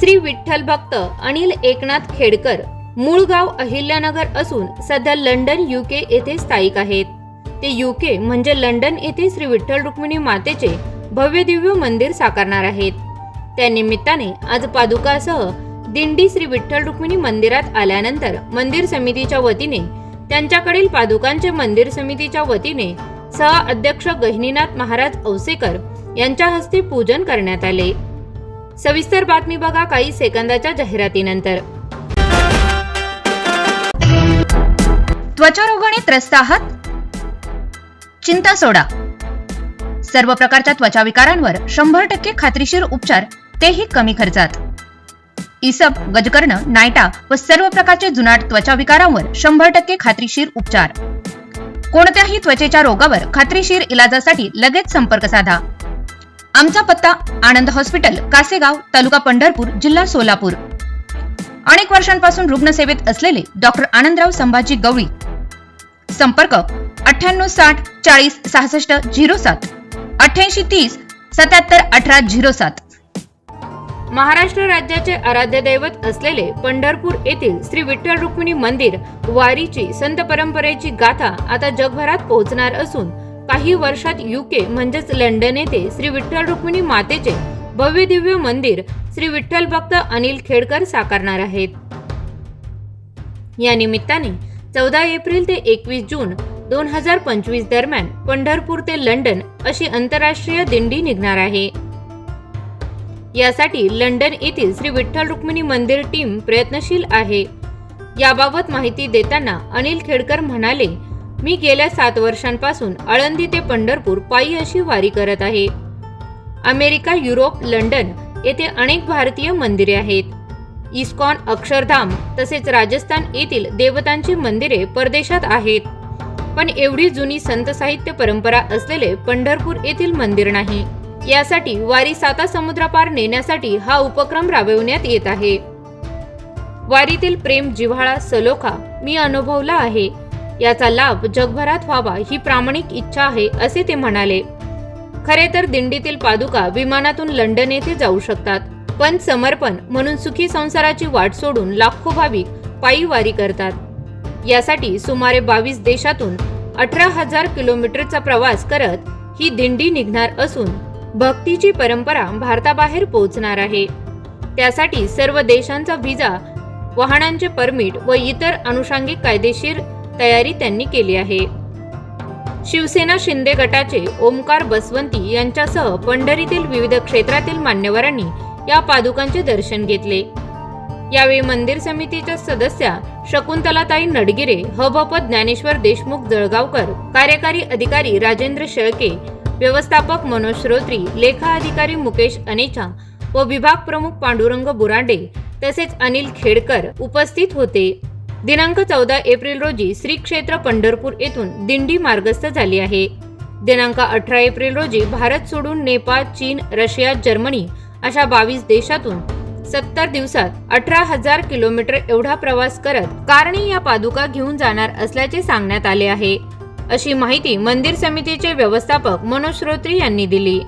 श्री विठ्ठल भक्त अनिल एकनाथ खेडकर मूळ गाव अहिल्यानगर असून सध्या लंडन युके येथे स्थायिक आहेत. ते युके म्हणजे लंडन येथे श्री विठ्ठल रुक्मिणी मातेचे भव्य दिव्य मंदिर साकारणार आहेत. त्या निमित्ताने आज पादुकासह दिंडी श्री विठ्ठल रुक्मिणी मंदिरात आल्यानंतर मंदिर समितीच्या वतीने त्यांच्याकडील पादुकांचे मंदिर समितीच्या वतीने सह अध्यक्ष गहिनीनाथ महाराज औसेकर यांच्या हस्ते पूजन करण्यात आले. सविस्तर बातमी बघा काही सेकंदाच्या जाहिरातीनंतर. त्वचारोगाने त्रस्त आहात? चिंता सोडा. सर्व प्रकारच्या त्वचा विकारांवर शंभर टक्के खात्रीशीर उपचार तेही कमी खर्चात. इसप गजकर्ण नायटा व सर्व प्रकारचे जुनाट त्वचा विकारांवर शंभर टक्के खात्रीशीर उपचार. कोणत्याही त्वचेच्या रोगावर खात्रीशीर इलाजासाठी लगेच संपर्क साधा. आमचा पत्ता आनंद हॉस्पिटल कासेगाव तालुका पंढरपूर जिल्हा सोलापूर. अनेक वर्षांपासून रुग्णसेवेत असलेले डॉक्टर आनंदराव संभाजी गवळी. संपर्क अठ्ठ्याण्णव साठ चाळीस सहासष्ट झिरो सात. अठ्ठ्याऐंशी तीस सत्याहत्तर अठरा झिरो सात. महाराष्ट्र राज्याचे आराध्य दैवत असलेले पंढरपूर येथील श्री विठ्ठल रुक्मिणी मंदिर वारीची संत परंपरेची गाथा आता जगभरात पोहोचणार असून काही वर्षात युके म्हणजेच लंडन येथे श्री विठ्ठल रुक्मिणी मातेचे भव्य दिव्य मंदिर श्री विठ्ठल भक्त अनिल खेडकर साकारणार आहेत. या निमित्ताने चौदा एप्रिल ते एकवीस जून दोन हजार पंचवीस दरम्यान पंढरपूर ते लंडन अशी आंतरराष्ट्रीय दिंडी निघणार आहे. यासाठी लंडन येथील श्री विठ्ठल रुक्मिणी मंदिर टीम प्रयत्नशील आहे. याबाबत माहिती देताना अनिल खेडकर म्हणाले मी गेल्या सात वर्षांपासून आळंदी ते पंढरपूर पायी अशी वारी करत आहे. अमेरिका युरोप लंडन येथे अनेक भारतीय मंदिरे आहेत. इस्कॉन अक्षरधाम तसेच राजस्थान येथील देवतांची मंदिरे परदेशात आहेत. पण एवढी जुनी संत साहित्य परंपरा असलेले पंढरपूर येथील मंदिर नाही. यासाठी वारी साता समुद्रापार नेण्यासाठी हा उपक्रम राबविण्यात येत आहे. वारीतील प्रेम जिव्हाळा सलोखा मी अनुभवला आहे. याचा लाभ जगभरात व्हावा ही प्रामाणिक इच्छा आहे असे ते म्हणाले. खरे तर दिंडीतील पादुका विमानातून लंडन येथे जाऊ शकतात पण समर्पण म्हणून सुखी संसाराची वाट सोडून लाखो भाविक पायी वारी करतात. यासाठी सुमारे बावीस देशातून अठरा हजार किलोमीटरचा प्रवास करत ही दिंडी निघणार असून भक्तीची परंपरा भारताबाहेर पोहोचणार आहे. त्यासाठी सर्व देशांचा व्हिसा वाहनांचे परमिट व इतर अनुषंगिक कायदेशीर तयारी त्यांनी केली आहे. शिवसेना शिंदे गटाचे ओमकार बसवंती यांच्यासह पंढरीतील विविध क्षेत्रातील मान्यवरांनी या पादुकांचे दर्शन घेतले. यावेळी मंदिर समितीच्या सदस्या शकुंतलाताई नडगिरे हबप ज्ञानेश्वर देशमुख जळगावकर कार्यकारी अधिकारी राजेंद्र शेळके व्यवस्थापक मनोज श्रोत्री लेखा अधिकारी मुकेश अनेचा व विभाग प्रमुख पांडुरंग बुरांडे तसेच अनिल खेडकर उपस्थित होते. दिनांक चौदा एप्रिल रोजी श्री क्षेत्र पंढरपूर येथून दिंडी मार्गस्थ झाली आहे. दिनांक अठरा एप्रिल रोजी भारत सोडून नेपाळ चीन रशिया जर्मनी अशा बावीस देशातून सत्तर दिवसात अठरा हजार किलोमीटर एवढा प्रवास करत कारणी या पादुका घेऊन जाणार असल्याचे सांगण्यात आले आहे. अशी माहिती मंदिर समितीचे व्यवस्थापक मनोज श्रोत्री यांनी दिली.